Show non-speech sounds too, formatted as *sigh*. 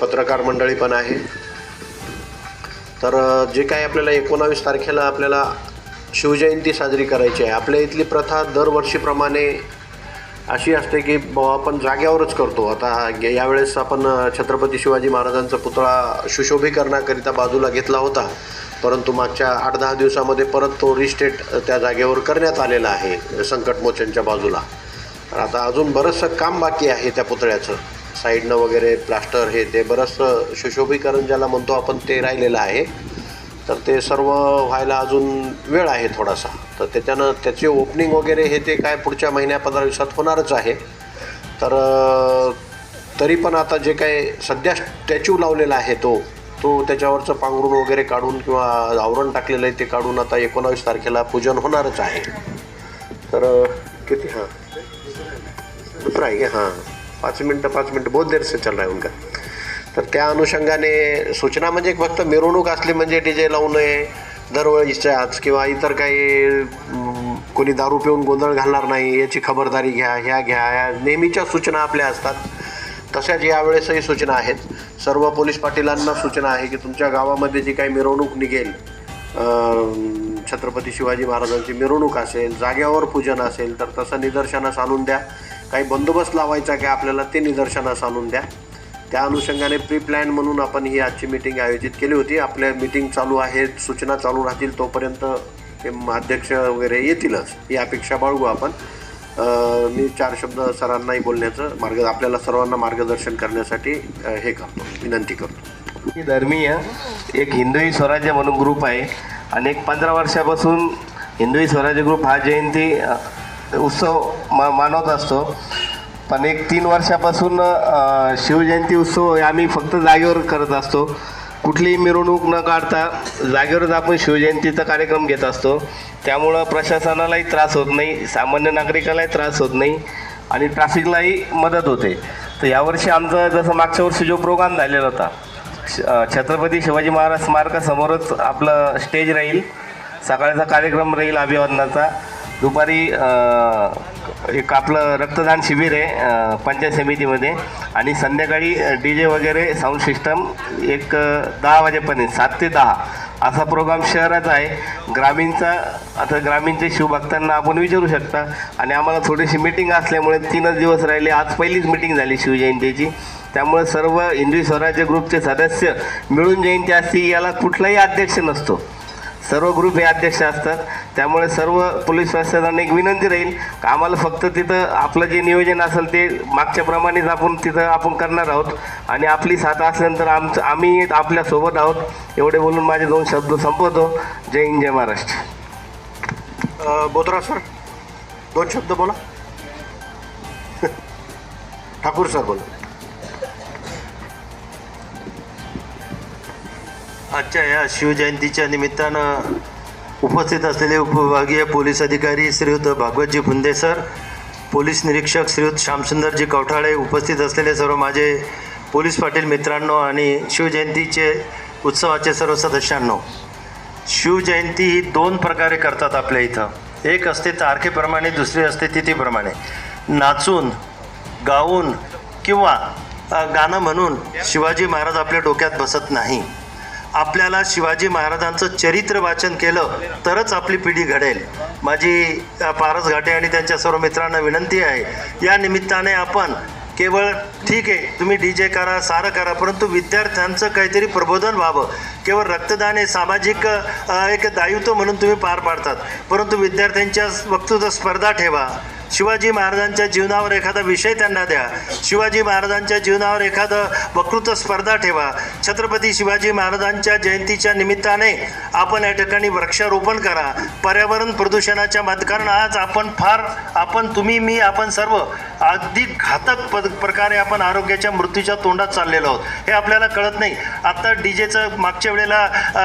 पत्रकार मंडळी पण आहे. तर जे काही आपल्याला एकोणावीस तारखेला आपल्याला शिवजयंती साजरी करायची आहे आपल्या इथली प्रथा दरवर्षीप्रमाणे अशी असते की आपण जाग्यावरच करतो. आता यावेळेस आपण छत्रपती शिवाजी महाराजांचा पुतळा सुशोभीकरणाकरिता बाजूला घेतला होता. परंतु मागच्या आठ दहा दिवसामध्ये परत तो रिस्टेट त्या जागेवर करण्यात आलेला आहे संकटमोचनच्या बाजूला. तर आता अजून बरंचसं काम बाकी आहे त्या पुतळ्याचं. साईडनं वगैरे प्लास्टर हे ते बरंचसं सुशोभीकरण ज्याला म्हणतो आपण ते राहिलेलं आहे. तर ते सर्व व्हायला अजून वेळ आहे थोडासा. तर त्याच्यानं त्याचे ओपनिंग वगैरे हे ते काय पुढच्या महिन्या पंधरा दिवसात होणारच आहे. तर तरी पण आता जे काय सध्या स्टॅच्यू लावलेला आहे तो तो त्याच्यावरचं पांघरून वगैरे काढून किंवा आवरण टाकलेलं आहे ते काढून आता एकोणावीस तारखेला पूजन होणारच आहे. तर किती? हां. दुसरा आहे. का हां. पाच मिनटं पाच मिनटं बहुत देर से चल रहा है उनका। तर त्या अनुषंगाने सूचना म्हणजे फक्त मिरवणूक असली म्हणजे डी जे लावू नये दरवेळीच्याच किंवा इतर काही कोणी दारू पिऊन गोंधळ घालणार नाही याची खबरदारी घ्या ह्या घ्या ह्या नेहमीच्या सूचना आपल्या असतात. तशाच यावेळेसही सूचना आहेत. सर्व पोलीस पाटीलांना सूचना आहे की तुमच्या गावामध्ये जी काही मिरवणूक निघेल छत्रपती शिवाजी महाराजांची मिरवणूक असेल जाग्यावर पूजन असेल तर तसं निदर्शनास आणून द्या. काही बंदोबस्त लावायचा काय आपल्याला ते निदर्शनास आणून द्या. त्या अनुषंगाने प्री प्लॅन म्हणून आपण ही आजची मीटिंग आयोजित केली होती. आपल्या मीटिंग चालू आहेत सूचना चालू राहतील तोपर्यंत ते अध्यक्ष वगैरे येतीलच ही अपेक्षा बाळगू आपण. मी चार शब्द सरांनाही बोलण्याचं मार्ग आपल्याला सर्वांना मार्गदर्शन करण्यासाठी हे करतो विनंती करतो. ही धर्मीय एक हिंदवी स्वराज्य म्हणून ग्रुप आहे. आणि एक पंधरा वर्षापासून हिंदवी स्वराज्य ग्रुप हा जयंती उत्सव मा मानवत असतो. पण एक तीन वर्षापासून शिवजयंती उत्सव हे आम्ही फक्त जागेवर करत असतो. कुठलीही मिरवणूक न काढता जागेवरच आपण शिवजयंतीचा कार्यक्रम घेत असतो. त्यामुळं प्रशासनालाही त्रास होत नाही सामान्य नागरिकालाही त्रास होत नाही आणि ट्रॅफिकलाही मदत होते. तर यावर्षी आमचं जसं मागच्या वर्षी जो प्रोग्राम झालेला होता श- छत्रपती शिवाजी महाराज स्मारकासमोरच आपलं स्टेज राहील. सकाळचा कार्यक्रम राहील अभिवादनाचा. दुपारी एक आपलं रक्तदान शिबिर आहे पंचायत समितीमध्ये. आणि संध्याकाळी डी जे वगैरे साऊंड सिस्टम एक दहा वाजेपर्यंत सात ते दहा. असा प्रोग्राम शहराचा आहे. ग्रामीणचा आता ग्रामीणचे शिवभक्तांना आपण विचारू शकता. आणि आम्हाला थोडीशी मिटिंग असल्यामुळे तीनच दिवस राहिले. आज पहिलीच मिटिंग झाली शिवजयंतीची. त्यामुळे सर्व हिंदवी स्वराज्य ग्रुपचे सदस्य मिळून जयंती असती याला कुठलाही अध्यक्ष नसतो. सर्व ग्रुप हे अध्यक्ष असतात. त्यामुळे सर्व पोलीस प्रशासनाने एक विनंती राहील का आम्हाला फक्त तिथं आपलं जे नियोजन असेल ते मागच्याप्रमाणेच आपण तिथं आपण करणार आहोत. आणि आपली साथ असल्यानंतर आमचं आम्ही आपल्यासोबत आहोत. एवढे बोलून माझे दोन शब्द संपवतो. जय हिंद जय महाराष्ट्र. अ, बोत्रा सर दोन शब्द बोला. *laughs* ठाकूर सर बोला. आजच्या या शिवजयंतीच्या निमित्तानं उपस्थित असलेले उपविभागीय पोलीस अधिकारी श्रीयुत भागवतजी फुंदे सर पोलीस निरीक्षक श्रीयुत श्यामसुंदरजी कवठाळे उपस्थित असलेले सर्व माझे पोलीस पाटील मित्रांनो आणि शिवजयंतीचे उत्सवाचे सर्व सदस्यांनो शिवजयंती ही दोन प्रकारे करतात आपल्या इथं. एक असते तारखेप्रमाणे दुसरी असते तिथीप्रमाणे. नाचून गाऊन किंवा गाणं म्हणून शिवाजी महाराज आपल्या डोक्यात बसत नाही. आपल्याला शिवाजी महाराजांचं चरित्र वाचन केलं तरच आपली पिढी घडेल. माझी पारस घाटे आणि त्यांच्या सर्व मित्रांना विनंती आहे या निमित्ताने आपण केवळ ठीक आहे तुम्ही डी जे करा सारं करा परंतु विद्यार्थ्यांचं काहीतरी प्रबोधन व्हावं. केवळ रक्तदान हे सामाजिक एक दायित्व म्हणून तुम्ही पार पाडतात परंतु विद्यार्थ्यांच्या वक्तृत्व स्पर्धा ठेवा. शिवाजी महाराजांच्या जीवनावर एखादा विषय त्यांना द्या. शिवाजी महाराजांच्या जीवनावर एखादं वक्तृत्व स्पर्धा ठेवा. छत्रपती शिवाजी महाराजांच्या जयंतीच्या निमित्ताने आपण या ठिकाणी वृक्षारोपण करा. पर्यावरण प्रदूषणाच्या मध कारण आज आपण फार आपण तुम्ही मी आपण सर्व अगदी घातक पद प्रकारे आपण आरोग्याच्या मृत्यूच्या तोंडात चाललेलो आहोत. हे आपल्याला कळत नाही. आत्ता डी जेचं मागच्या वेळेला